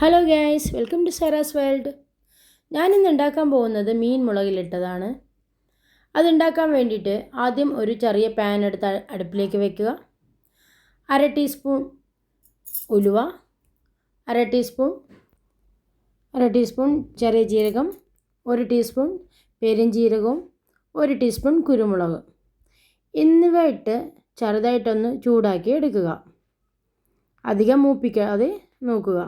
Hello guys welcome to Sera's world ഞാനിന്ന് ഉണ്ടാക്കാൻ പോകുന്നത് മീൻ മുളകിലിട്ടതാണ്. അതുണ്ടാക്കാൻ വേണ്ടിയിട്ട് ആദ്യം ഒരു ചെറിയ പാൻ എടുത്ത് അടുപ്പിലേക്ക് വെക്കുക. അര ടീസ്പൂൺ ഉലുവ അര ടീസ്പൂൺ അര ടീസ്പൂൺ ചെറിയ ജീരകം ഒരു ടീസ്പൂൺ പെരുംജീരകവും ഒരു ടീസ്പൂൺ കുരുമുളക്. എന്നിവ ഇട്ട് ചെറുതായിട്ടൊന്ന് ചൂടാക്കി എടുക്കുക. അധികം മൂപ്പിക്കാതെ നോക്കുക.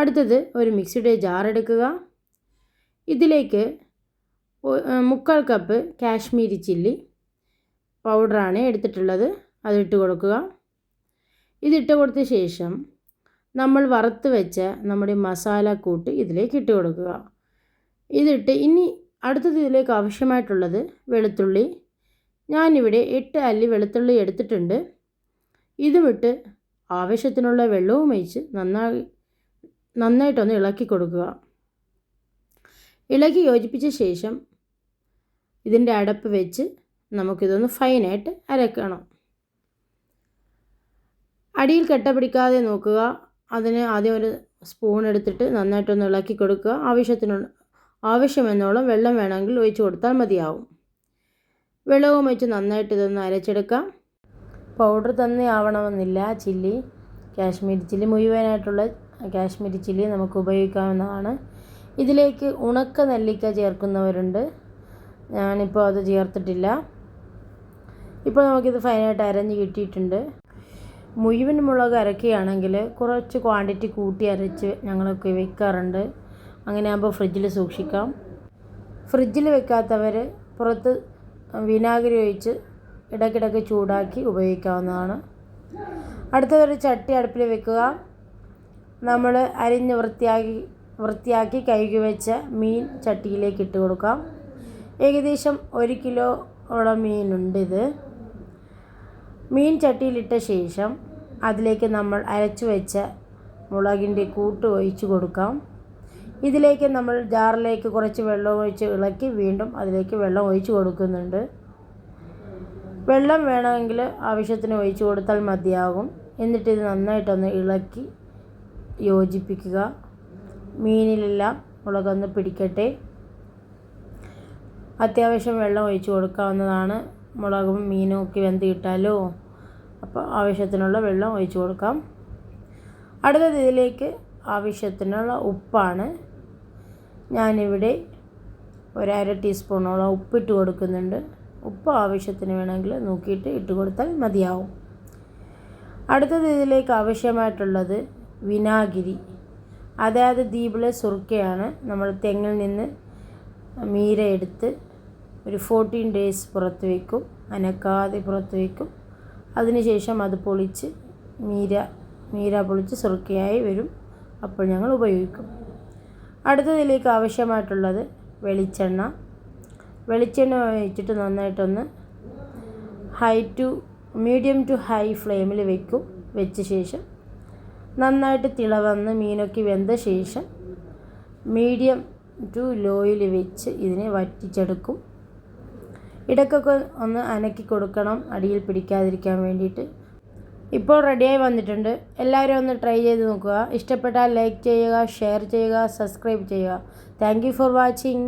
അടുത്തത് ഒരു മിക്സിയുടെ ജാർ എടുക്കുക. ഇതിലേക്ക് മുക്കാൽ കപ്പ് കാശ്മീരി ചില്ലി പൗഡറാണ് എടുത്തിട്ടുള്ളത്. അതിട്ട് കൊടുക്കുക. ഇതിട്ട് കൊടുത്ത ശേഷം നമ്മൾ വറുത്ത് വെച്ച നമ്മുടെ മസാല കൂട്ട് ഇതിലേക്ക് ഇട്ട് കൊടുക്കുക. ഇതിട്ട് ഇനി അടുത്തത് ഇതിലേക്ക് ആവശ്യമായിട്ടുള്ളത് വെളുത്തുള്ളി. ഞാനിവിടെ എട്ട് അല്ലി വെളുത്തുള്ളി എടുത്തിട്ടുണ്ട്. ഇതുമിട്ട് ആവശ്യത്തിനുള്ള വെള്ളവും ഒഴിച്ച് നന്നായി നന്നായിട്ടൊന്ന് ഇളക്കി കൊടുക്കുക. ഇളക്കി യോജിപ്പിച്ച ശേഷം ഇതിന്റെ അടപ്പ് വെച്ച് നമുക്കിതൊന്ന് ഫൈനായിട്ട് അരക്കണം. അടിയിൽ കെട്ട പിടിക്കാതെ നോക്കുക. അതിന് ആദ്യം ഒരു സ്പൂൺ എടുത്തിട്ട് നന്നായിട്ടൊന്ന് ഇളക്കി കൊടുക്കുക. ആവശ്യത്തിനുള്ള ആവശ്യമെന്നോളം വെള്ളം വേണമെങ്കിൽ ഒഴിച്ച് കൊടുത്താൽ മതിയാവും. വെള്ളവും വെച്ച് നന്നായിട്ട് ഇതൊന്ന് അരച്ചെടുക്കാം. പൗഡർ തന്നെ ആവണമെന്നില്ല ചില്ലി കാശ്മീരി ചില്ലി മുഴുവനായിട്ടുള്ള കാശ്മീരി ചില്ലി നമുക്ക് ഉപയോഗിക്കാവുന്നതാണ്. ഇതിലേക്ക് ഉണക്ക നെല്ലിക്ക ചേർക്കുന്നവരുണ്ട്. ഞാനിപ്പോൾ അത് ചേർത്തിട്ടില്ല. ഇപ്പോൾ നമുക്കിത് ഫൈനായിട്ട് അരഞ്ഞ് കിട്ടിയിട്ടുണ്ട്. മുഴുവൻ മുളക് അരക്കുകയാണെങ്കിൽ കുറച്ച് ക്വാണ്ടിറ്റി കൂട്ടി അരച്ച് ഞങ്ങളൊക്കെ വെക്കാറുണ്ട്. അങ്ങനെ ആകുമ്പോൾ ഫ്രിഡ്ജിൽ സൂക്ഷിക്കാം. ഫ്രിഡ്ജിൽ വെക്കാത്തവർ പുറത്ത് വിനാഗിരി ഒഴിച്ച് ഇടയ്ക്കിടയ്ക്ക് ചൂടാക്കി ഉപയോഗിക്കാവുന്നതാണ്. അടുത്തതൊരു ചട്ടി അടുപ്പിൽ വെക്കുക. നമ്മൾ അരിഞ്ഞ് വൃത്തിയാക്കി വൃത്തിയാക്കി കഴുകി വെച്ച മീൻ ചട്ടിയിലേക്ക് ഇട്ട് കൊടുക്കാം. ഏകദേശം ഒരു കിലോയോളം മീനുണ്ട് ഇത് മീൻ ചട്ടിയിലിട്ട ശേഷം അതിലേക്ക് നമ്മൾ അരച്ചു വെച്ച മുളകിന്റെ കൂട്ട് ഒഴിച്ച് കൊടുക്കാം. ഇതിലേക്ക് നമ്മൾ ജാറിലേക്ക് കുറച്ച് വെള്ളം ഒഴിച്ച് ഇളക്കി വീണ്ടും അതിലേക്ക് വെള്ളം ഒഴിച്ച് കൊടുക്കുന്നുണ്ട്. വെള്ളം വേണമെങ്കിൽ ആവശ്യത്തിന് ഒഴിച്ചു കൊടുത്താൽ മതിയാകും. എന്നിട്ട് ഇത് നന്നായിട്ടൊന്ന് ഇളക്കി യോജിപ്പിക്കുക. മീനിലെല്ലാം മുളകൊന്ന് പിടിക്കട്ടെ. അത്യാവശ്യം വെള്ളം ഒഴിച്ചു കൊടുക്കാവുന്നതാണ്. മുളകും മീനും ഒക്കെ വെന്ത് കിട്ടാലോ? അപ്പോൾ ആവശ്യത്തിനുള്ള വെള്ളം ഒഴിച്ചു കൊടുക്കാം. അടുത്തത് ഇതിലേക്ക് ആവശ്യത്തിനുള്ള ഉപ്പാണ്. ഞാനിവിടെ ഒരര ടീസ്പൂണോളം ഉപ്പിട്ട് കൊടുക്കുന്നുണ്ട്. ഉപ്പ് ആവശ്യത്തിന് വേണമെങ്കിൽ നോക്കിയിട്ട് ഇട്ട് കൊടുത്താൽ മതിയാവും. അടുത്തത് ഇതിലേക്ക് ആവശ്യമായിട്ടുള്ളത് വിനാഗിരി. അതായത് ദ്വീപിലെ സുർക്കയാണ് നമ്മൾ തെങ്ങിൽ നിന്ന് മീര എടുത്ത് ഒരു ഫോർട്ടീൻ ഡേയ്സ് പുറത്ത് വയ്ക്കും അനക്കാതെ പുറത്ത് വയ്ക്കും അതിനുശേഷം അത് പൊളിച്ച് മീര മീര പൊളിച്ച് സുർക്കയായി വരും. അപ്പോൾ ഞങ്ങൾ ഉപയോഗിക്കും. അടുത്തതിലേക്ക് ആവശ്യമായിട്ടുള്ളത് വെളിച്ചെണ്ണ. വെളിച്ചെണ്ണ ഒഴിച്ചിട്ട് നന്നായിട്ടൊന്ന് high to medium to high ഫ്ലെയിമിൽ വെക്കും. വെച്ച ശേഷം നന്നായിട്ട് തിളവന്ന് മീനൊക്കെ വെന്ത ശേഷം മീഡിയം ടു ലോയിൽ വെച്ച് ഇതിനെ വറ്റിച്ചെടുക്കും. ഇടയ്ക്കൊക്കെ ഒന്ന് അനക്കി കൊടുക്കണം അടിയിൽ പിടിക്കാതിരിക്കാൻ വേണ്ടിയിട്ട്. ഇപ്പോൾ റെഡിയായി വന്നിട്ടുണ്ട്. എല്ലാവരും ഒന്ന് ട്രൈ ചെയ്ത് നോക്കുക. ഇഷ്ടപ്പെട്ടാൽ ലൈക്ക് ചെയ്യുക ഷെയർ ചെയ്യുക സബ്സ്ക്രൈബ് ചെയ്യുക. Thank for watching